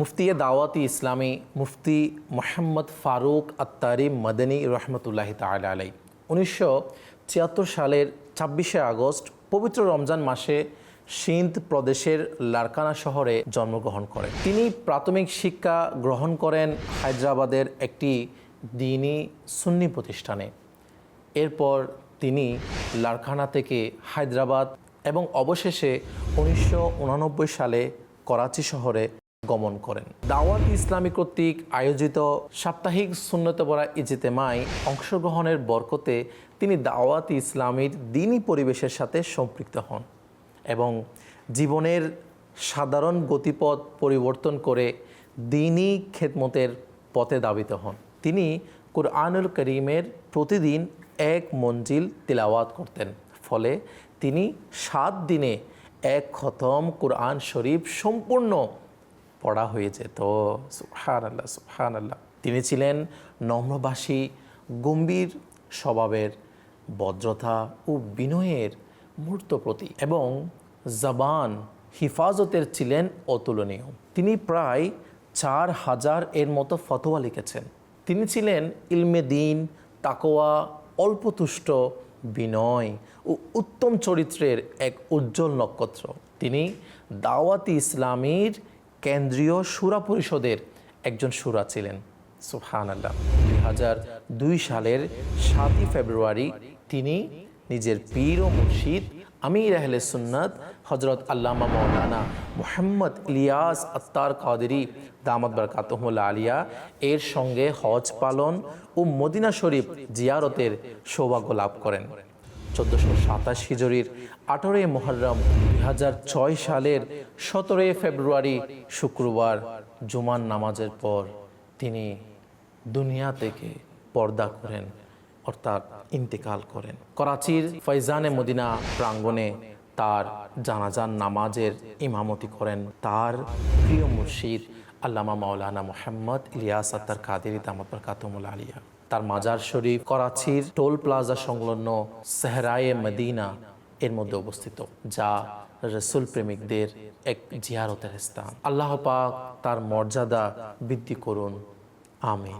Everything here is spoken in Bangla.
মুফতি দাওয়াতি ইসলামী মুফতি মোহাম্মদ ফারুক আত্তারি মদনী রহমতুল্লাহি তাল আলাই উনিশশো ছিয়াত্তর সালের ছাব্বিশে আগস্ট, পবিত্র রমজান মাসে সিন্ধ প্রদেশের লারকানা শহরে জন্মগ্রহণ করেন। তিনি প্রাথমিক শিক্ষা গ্রহণ করেন হায়দ্রাবাদের একটি দিনী সুন্নি প্রতিষ্ঠানে। এরপর তিনি লারখানা থেকে হায়দ্রাবাদ এবং অবশেষে উনিশশো সালে করাচি শহরে গমন করেন। দাওয়াত ইসলামী কর্তৃক আয়োজিত সাপ্তাহিক সুন্নতবরা ইজতেমায় অংশগ্রহণের বরকতে তিনি দাওয়াত ইসলামীর দিনই পরিবেশের সাথে সম্পৃক্ত হন এবং জীবনের সাধারণ গতিপথ পরিবর্তন করে দিনই খেদমতের পথে দাবিত হন। তিনি কুরআনুল করিমের প্রতিদিন এক মঞ্জিল তিলাওয়াত করতেন, ফলে তিনি সাত দিনে এক খতম কুরআন শরীফ সম্পূর্ণ পড়া হয়ে যেত সুহান আল্লাহ সুহান আল্লাহ তিনি ছিলেন নম্রবাসী, গম্ভীর স্বভাবের ভদ্রতা ও বিনয়ের মূর্ত প্রতি এবং জবান হিফাজতের ছিলেন অতুলনীয়। তিনি প্রায় চার হাজার এর মতো ফতোয়া লিখেছেন। তিনি ছিলেন ইলমে দিন তাকোয়া অল্পতুষ্ট, বিনয় ও উত্তম চরিত্রের এক উজ্জ্বল নক্ষত্র। তিনি দাওয়াতি ইসলামীর কেন্দ্রীয় সুরা পরিষদের একজন সুরা ছিলেন। সুফহান আল্লাহ দুই হাজার দুই সালের সাতই ফেব্রুয়ারি তিনি নিজের পীর ও মুর্শিদ আমির আহলে সুন্নত হজরত আল্লামা মৌলানা মোহাম্মদ ইলিয়াস আত্তার কাদেরি দামদ বরকাতহমুল্লা আলিয়া এর সঙ্গে হজ পালন ও মদিনা শরীফ জিয়ারতের সৌভাগ্য লাভ করেন। চোদ্দোশো সাতাশ হিজরির আঠারোই মোহরম দুই হাজার ছয় সালের সতেরোই ফেব্রুয়ারি শুক্রবার জুমান নামাজের পর তিনি দুনিয়া থেকে পর্দা করেন, অর্থাৎ ইন্তেকাল করেন। করাচির ফৈজানে মদিনা প্রাঙ্গণে তার জানাজান নামাজের ইমামতি করেন। তার প্রিয় মুর্শিদ আল্লামা মাওলানা মোহাম্মদ ইলিয়াস আত্তার কাদের দামতর কাতমুল আলিয়া। তার মাজার শরীফ, করাচির টোল প্লাজা সংলগ্ন সেহরায়ে মদিনা এর মধ্যে অবস্থিত, যা রসুল প্রেমিকদের এক জিয়ারতের স্থান। আল্লাহ পাক তার মর্যাদা বৃদ্ধি করুন। আমিন।